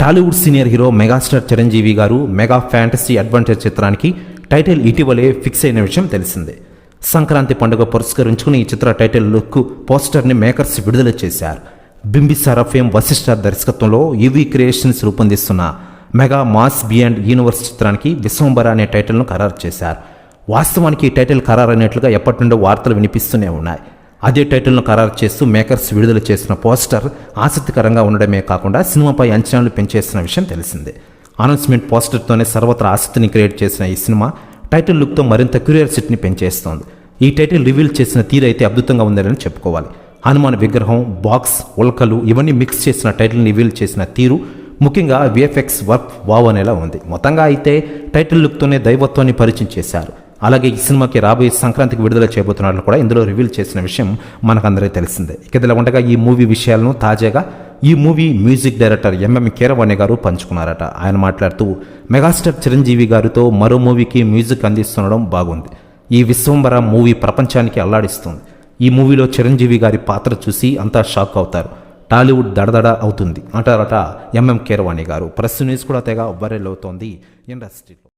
Tollywood senior hero megastar Chiranjeevi garu mega fantasy adventure చిత్రానికి title ఇటీవలే fix అయిన విషయం తెలిసిందే. సంక్రాంతి పండుగ పురస్కరించుకుని ఈ చిత్ర టైటిల్ లుక్ పోస్టర్ని మేకర్స్ విడుదల చేశారు. బింబిసార ఫేమ్ వశిష్ఠ దర్శకత్వంలో ఈవీ క్రియేషన్స్ రూపొందిస్తున్న మెగా మాస్ బియాండ్ యూనివర్స్ చిత్రానికి విశ్వంబర అనే టైటిల్ను ఖరారు చేశారు. వాస్తవానికి ఈ టైటిల్ ఖరారైనట్లుగా ఎప్పటి నుండో వార్తలు వినిపిస్తూనే ఉన్నాయి. అదే టైటిల్ను ఖరారు చేస్తూ మేకర్స్ విడుదల చేసిన పోస్టర్ ఆసక్తికరంగా ఉండడమే కాకుండా సినిమాపై అంచనాలు పెంచేసిన విషయం తెలిసిందే. అనౌన్స్మెంట్ పోస్టర్తోనే సర్వత్రా ఆసక్తిని క్రియేట్ చేసిన ఈ సినిమా టైటిల్ లుక్తో మరింత క్యూరియాసిటీని పెంచేస్తోంది. ఈ టైటిల్ రివీల్ చేసిన తీరు అయితే అద్భుతంగా ఉందని చెప్పుకోవాలి. హనుమాన్ విగ్రహం బాక్స్ ఉల్కలు ఇవన్నీ మిక్స్ చేసిన టైటిల్ని రివీల్ చేసిన తీరు ముఖ్యంగా విఎఫ్ఎక్స్ వర్క్ వావ్ అనేలా ఉంది. మొత్తంగా అయితే టైటిల్ లుక్తోనే దైవత్వాన్ని పరిచయం చేశారు. అలాగే ఈ సినిమాకి రాబోయే సంక్రాంతికి విడుదల చేయబోతున్నట్లు కూడా. ఇందులో రివీల్ చేసిన విషయం మనకందరికీ తెలిసిందే. ఇక ఉండగా ఈ మూవీ విషయాలను తాజాగా ఈ movie music director M M Keeravani garu పంచుకున్నారట. ఆయన మాట్లాడుతూ మెగాస్టార్ చిరంజీవి గారితో మరో మూవీకి మ్యూజిక్ అందిస్తుండడం బాగుంది. ఈ విశ్వంబర మూవీ ప్రపంచానికి అల్లాడిస్తుంది. ఈ మూవీలో చిరంజీవి గారి పాత్ర చూసి అంతా షాక్ అవుతారు. టాలీవుడ్ దడదడ అవుతుంది అంటారట ఎంఎం కీరవాణి గారు. ప్రెస్ న్యూస్ కూడా తెగ వైరల్ అవుతోంది. ఇండస్ట్రీలో